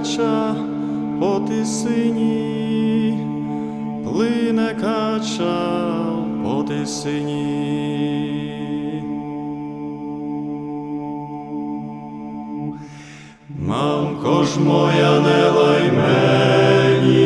кача по тисині, плине кача по тисині. Мамко ж моя не лай мені,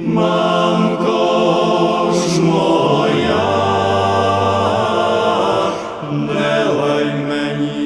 мамко ж моя, не лай мені.